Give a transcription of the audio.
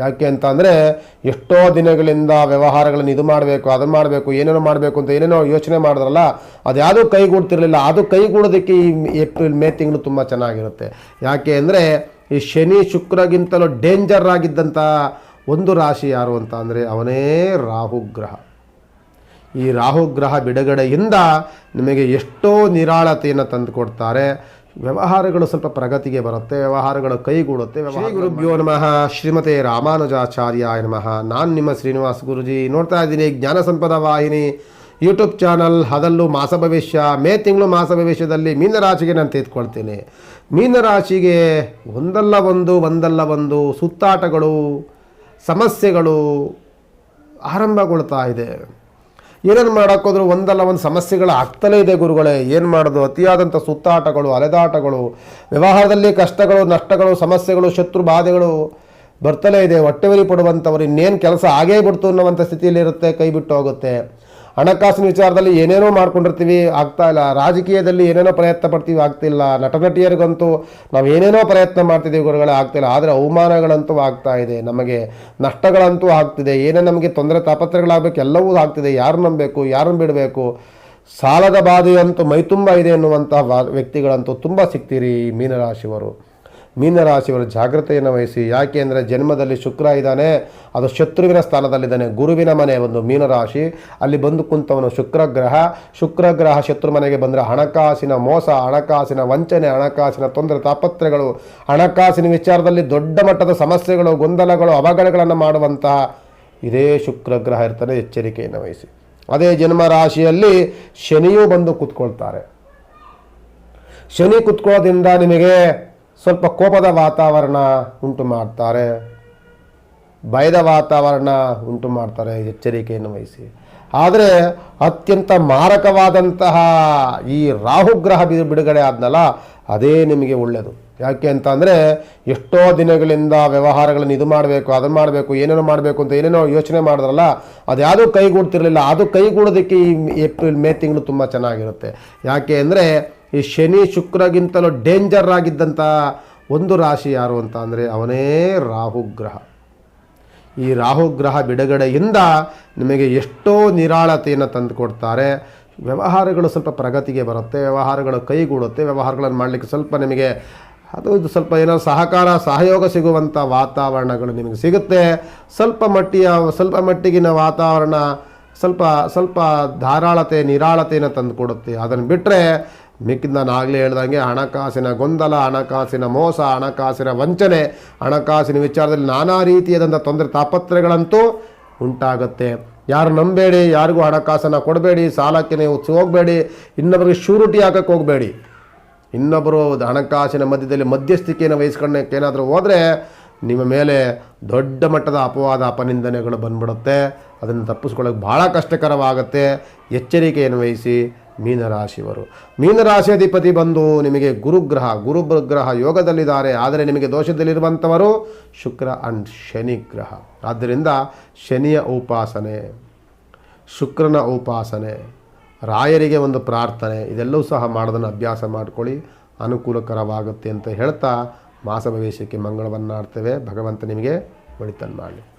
ಯಾಕೆ ಅಂತ ಅಂದರೆ ಎಷ್ಟೋ ದಿನಗಳಿಂದ ವ್ಯವಹಾರಗಳನ್ನು ಇದು ಮಾಡಬೇಕು ಅದನ್ನು ಮಾಡಬೇಕು, ಏನೇನೋ ಮಾಡಬೇಕು ಅಂತ ಏನೇನೋ ಯೋಚನೆ ಮಾಡಿದ್ರಲ್ಲ, ಅದು ಯಾವುದೂ ಕೈಗೂಡ್ತಿರಲಿಲ್ಲ. ಅದು ಕೈಗೂಡೋದಕ್ಕೆ ಈ ಏಪ್ರಿಲ್, ಮೇ ತಿಂಗಳು ತುಂಬ ಚೆನ್ನಾಗಿರುತ್ತೆ. ಯಾಕೆ ಅಂದರೆ ಈ ಶನಿ ಶುಕ್ರಗಿಂತಲೂ ಡೇಂಜರ್ ಆಗಿದ್ದಂಥ ಒಂದು ರಾಶಿ ಯಾರು ಅಂತ ಅಂದರೆ ಅವನೇ ರಾಹುಗ್ರಹ ಈ ರಾಹುಗ್ರಹ ಬಿಡುಗಡೆಯಿಂದ ನಿಮಗೆ ಎಷ್ಟೋ ನಿರಾಳತೆಯನ್ನು ತಂದುಕೊಡ್ತಾರೆ ವ್ಯವಹಾರಗಳು ಸ್ವಲ್ಪ ಪ್ರಗತಿಗೆ ಬರುತ್ತೆ ವ್ಯವಹಾರಗಳು ಕೈಗೂಡುತ್ತೆ ಶ್ರೀ ಗುರುಭ್ಯೋ ನಮಃ ಶ್ರೀಮತೆ ರಾಮಾನುಜಾಚಾರ್ಯ ನಮಃ. ನಾನು ನಿಮ್ಮ ಶ್ರೀನಿವಾಸ್ ಗುರುಜಿ. ನೋಡ್ತಾ ಇದ್ದೀನಿ ಜ್ಞಾನ ಸಂಪದ ವಾಹಿನಿ ಯೂಟ್ಯೂಬ್ ಚಾನಲ್ ಅದಲ್ಲೂ ಮಾಸ ಭವಿಷ್ಯ ಮೇ ತಿಂಗಳು ಮಾಸ ಭವಿಷ್ಯದಲ್ಲಿ ಮೀನರಾಶಿಗೆ ನಾನು ತೆಗೆದುಕೊಳ್ತೀನಿ. ಮೀನರಾಶಿಗೆ ಒಂದಲ್ಲ ಒಂದು ಒಂದಲ್ಲ ಒಂದು ಸುತ್ತಾಟಗಳು ಸಮಸ್ಯೆಗಳು ಆರಂಭಗೊಳ್ತಾ ಇದೆ. ಏನೇನು ಮಾಡೋಕ್ಕೋದ್ರು ಒಂದಲ್ಲ, ಒಂದು ಸಮಸ್ಯೆಗಳು ಆಗ್ತಲೇ ಇದೆ ಗುರುಗಳೇ. ಏನು ಮಾಡೋದು? ಅತಿಯಾದಂಥ ಸುತ್ತಾಟಗಳು, ಅಲೆದಾಟಗಳು, ವ್ಯವಹಾರದಲ್ಲಿ ಕಷ್ಟಗಳು, ನಷ್ಟಗಳು, ಸಮಸ್ಯೆಗಳು, ಶತ್ರು ಬಾಧೆಗಳು ಬರ್ತಲೇ ಇದೆ. ಹೊಟ್ಟೆವರಿ ಪಡುವಂಥವ್ರು ಇನ್ನೇನು ಕೆಲಸ ಆಗೇ ಬಿಡ್ತು ಅನ್ನೋವಂಥ ಸ್ಥಿತಿಯಲ್ಲಿರುತ್ತೆ, ಕೈ ಬಿಟ್ಟು ಹೋಗುತ್ತೆ. ಹಣಕಾಸಿನ ವಿಚಾರದಲ್ಲಿ ಏನೇನೋ ಮಾಡ್ಕೊಂಡಿರ್ತೀವಿ, ಆಗ್ತಾ ಇಲ್ಲ. ರಾಜಕೀಯದಲ್ಲಿ ಏನೇನೋ ಪ್ರಯತ್ನ ಪಡ್ತೀವಿ ಆಗ್ತಿಲ್ಲ ನಟ ನಟಿಯರಿಗಂತೂ ನಾವು ಏನೇನೋ ಪ್ರಯತ್ನ ಮಾಡ್ತಿದ್ದೀವಿ ಗುರುಗಳೇ ಆಗ್ತಿಲ್ಲ ಆದರೆ ಅವಮಾನಗಳಂತೂ ಆಗ್ತಾ ಇದೆ. ನಮಗೆ ನಷ್ಟಗಳಂತೂ ಆಗ್ತಿದೆ. ಏನೇ ನಮಗೆ ತೊಂದರೆ ತಾಪತ್ರಗಳಾಗಬೇಕು ಎಲ್ಲವೂ ಆಗ್ತಿದೆ. ಯಾರು ನಂಬಬೇಕು, ಯಾರನ್ನು ಬಿಡಬೇಕು? ಸಾಲದ ಬಾಧೆಯಂತೂ ಮೈತುಂಬ ಇದೆ ಎನ್ನುವಂಥ ವ್ಯಕ್ತಿಗಳಂತೂ ತುಂಬ ಸಿಗ್ತೀರಿ ಮೀನರಾಶಿಯವರು. ಮೀನರಾಶಿಯವರು ಜಾಗ್ರತೆಯನ್ನು ವಹಿಸಿ. ಯಾಕೆ ಅಂದರೆ ಜನ್ಮದಲ್ಲಿ ಶುಕ್ರ ಇದ್ದಾನೆ, ಅದು ಶತ್ರುವಿನ ಸ್ಥಾನದಲ್ಲಿದ್ದಾನೆ. ಗುರುವಿನ ಮನೆ ಒಂದು ಮೀನರಾಶಿ. ಅಲ್ಲಿ ಬಂದು ಕುಂತವನು ಶುಕ್ರಗ್ರಹ. ಶುಕ್ರಗ್ರಹ ಶತ್ರು ಮನೆಗೆ ಬಂದರೆ ಹಣಕಾಸಿನ ಮೋಸ, ಹಣಕಾಸಿನ ವಂಚನೆ, ಹಣಕಾಸಿನ ತೊಂದರೆ ತಾಪತ್ರೆಗಳು ಹಣಕಾಸಿನ ವಿಚಾರದಲ್ಲಿ ದೊಡ್ಡ ಮಟ್ಟದ ಸಮಸ್ಯೆಗಳು, ಗೊಂದಲಗಳು, ಅವಘಡಗಳನ್ನು ಮಾಡುವಂತಹ ಇದೇ ಶುಕ್ರಗ್ರಹ ಇರ್ತಾನೆ, ಎಚ್ಚರಿಕೆಯನ್ನು ವಹಿಸಿ. ಅದೇ ಜನ್ಮ ರಾಶಿಯಲ್ಲಿ ಶನಿಯೂ ಬಂದು ಕೂತ್ಕೊಳ್ತಾರೆ. ಶನಿ ಕುತ್ಕೊಳ್ಳೋದ್ರಿಂದ ನಿಮಗೆ ಸ್ವಲ್ಪ ಕೋಪದ ವಾತಾವರಣ ಉಂಟು ಮಾಡ್ತಾರೆ. ಭಯದ ವಾತಾವರಣ ಉಂಟು ಮಾಡ್ತಾರೆ, ಎಚ್ಚರಿಕೆಯನ್ನು ವಹಿಸಿ. ಆದರೆ ಅತ್ಯಂತ ಮಾರಕವಾದಂತಹ ಈ ರಾಹುಗ್ರಹ ಬಿ- ಬಿಡುಗಡೆ ಆದ್ನಲ್ಲ, ಅದೇ ನಿಮಗೆ ಒಳ್ಳೆಯದು ಯಾಕೆ ಅಂತ ಅಂದರೆ ಎಷ್ಟೋ ದಿನಗಳಿಂದ ವ್ಯವಹಾರಗಳನ್ನು ಇದು ಮಾಡಬೇಕು, ಅದನ್ನು ಮಾಡಬೇಕು, ಏನೇನೋ ಮಾಡಬೇಕು ಅಂತ ಏನೇನೋ ಯೋಚನೆ ಮಾಡಿದ್ರಲ್ಲ, ಅದು ಯಾವುದೂ ಕೈಗೂಡ್ತಿರಲಿಲ್ಲ. ಅದು ಕೈಗೂಡೋದಕ್ಕೆ ಈ ಏಪ್ರಿಲ್, ಮೇ ತಿಂಗಳು ತುಂಬ ಚೆನ್ನಾಗಿರುತ್ತೆ. ಯಾಕೆ ಅಂದರೆ ಈ ಶನಿ ಶುಕ್ರಗಿಂತಲೂ ಡೇಂಜರ್ ಆಗಿದ್ದಂಥ ಒಂದು ರಾಶಿ ಯಾರು ಅಂತ ಅಂದರೆ ಅವನೇ ರಾಹುಗ್ರಹ ಈ ರಾಹುಗ್ರಹ ಬಿಡುಗಡೆಯಿಂದ ನಿಮಗೆ ಎಷ್ಟೋ ನಿರಾಳತೆಯನ್ನು ತಂದುಕೊಡ್ತಾರೆ ವ್ಯವಹಾರಗಳು ಸ್ವಲ್ಪ ಪ್ರಗತಿಗೆ ಬರುತ್ತೆ, ವ್ಯವಹಾರಗಳು ಕೈಗೂಡುತ್ತೆ, ವ್ಯವಹಾರಗಳನ್ನು ಮಾಡಲಿಕ್ಕೆ ಸ್ವಲ್ಪ ನಿಮಗೆ ಅದು ಇದು ಸ್ವಲ್ಪ ಏನೋ ಸಹಕಾರ, ಸಹಯೋಗ ಸಿಗುವಂಥ ವಾತಾವರಣಗಳು ನಿಮಗೆ ಸಿಗುತ್ತೆ. ಸ್ವಲ್ಪ ಮಟ್ಟಿಯ, ಸ್ವಲ್ಪ ಮಟ್ಟಿಗಿನ ವಾತಾವರಣ ಸ್ವಲ್ಪ ಸ್ವಲ್ಪ ಧಾರಾಳತೆ, ನಿರಾಳತೆಯನ್ನು ತಂದುಕೊಡುತ್ತೆ ಅದನ್ನು ಬಿಟ್ಟರೆ ಮಿಕ್ಕಿದ ನಾನು ಆಗಲೇ ಹೇಳ್ದಂಗೆ ಹಣಕಾಸಿನ ಗೊಂದಲ, ಹಣಕಾಸಿನ ಮೋಸ, ಹಣಕಾಸಿನ ವಂಚನೆ, ಹಣಕಾಸಿನ ವಿಚಾರದಲ್ಲಿ ನಾನಾ ರೀತಿಯಾದಂಥ ತೊಂದರೆ ತಾಪತ್ರಗಳಂತೂ ಉಂಟಾಗುತ್ತೆ. ಯಾರು ನಂಬೇಡಿ, ಯಾರಿಗೂ ಹಣಕಾಸನ್ನು ಕೊಡಬೇಡಿ, ಸಾಲಕ್ಕೆ ನೀವು ಹೋಗಬೇಡಿ ಇನ್ನೊಬ್ಬರಿಗೆ ಶೂರಿಟಿ ಹಾಕಕ್ಕೆ ಹೋಗಬೇಡಿ. ಇನ್ನೊಬ್ಬರು ಹಣಕಾಸಿನ ಮಧ್ಯದಲ್ಲಿ ಮಧ್ಯಸ್ಥಿಕೆಯನ್ನು ವಹಿಸ್ಕೊಂಡೇನಾದರೂ ಏನಾದರೂ ಹೋದರೆ ನಿಮ್ಮ ಮೇಲೆ ದೊಡ್ಡ ಮಟ್ಟದ ಅಪವಾದ, ಅಪನಿಂದನೆಗಳು ಬಂದ್ಬಿಡುತ್ತೆ. ಅದನ್ನು ತಪ್ಪಿಸ್ಕೊಳ್ಳೋಕೆ ಭಾಳ ಕಷ್ಟಕರವಾಗುತ್ತೆ. ಎಚ್ಚರಿಕೆಯನ್ನು ವಹಿಸಿ ಮೀನರಾಶಿಯವರು. ಮೀನರಾಶಿ ಅಧಿಪತಿ ಬಂದು ನಿಮಗೆ ಗುರುಗ್ರಹ ಗುರುಗ್ರಹ ಯೋಗದಲ್ಲಿದ್ದಾರೆ. ಆದರೆ ನಿಮಗೆ ದೋಷದಲ್ಲಿರುವಂಥವರು ಶುಕ್ರ ಅಂಡ್ ಶನಿ ಗ್ರಹ. ಆದ್ದರಿಂದ ಶನಿಯ ಉಪಾಸನೆ, ಶುಕ್ರನ ಉಪಾಸನೆ, ರಾಯರಿಗೆ ಒಂದು ಪ್ರಾರ್ಥನೆ, ಇದೆಲ್ಲವೂ ಸಹ ಮಾಡೋದನ್ನು ಅಭ್ಯಾಸ ಮಾಡ್ಕೊಳ್ಳಿ. ಅನುಕೂಲಕರವಾಗುತ್ತೆ ಅಂತ ಹೇಳ್ತಾ ಮಾಸ ಭವಿಷ್ಯಕ್ಕೆ ಮಂಗಳವನ್ನಾಡ್ತೇವೆ. ಭಗವಂತ ನಿಮಗೆ ಒಳಿತನ್ನು ಮಾಡಲಿ.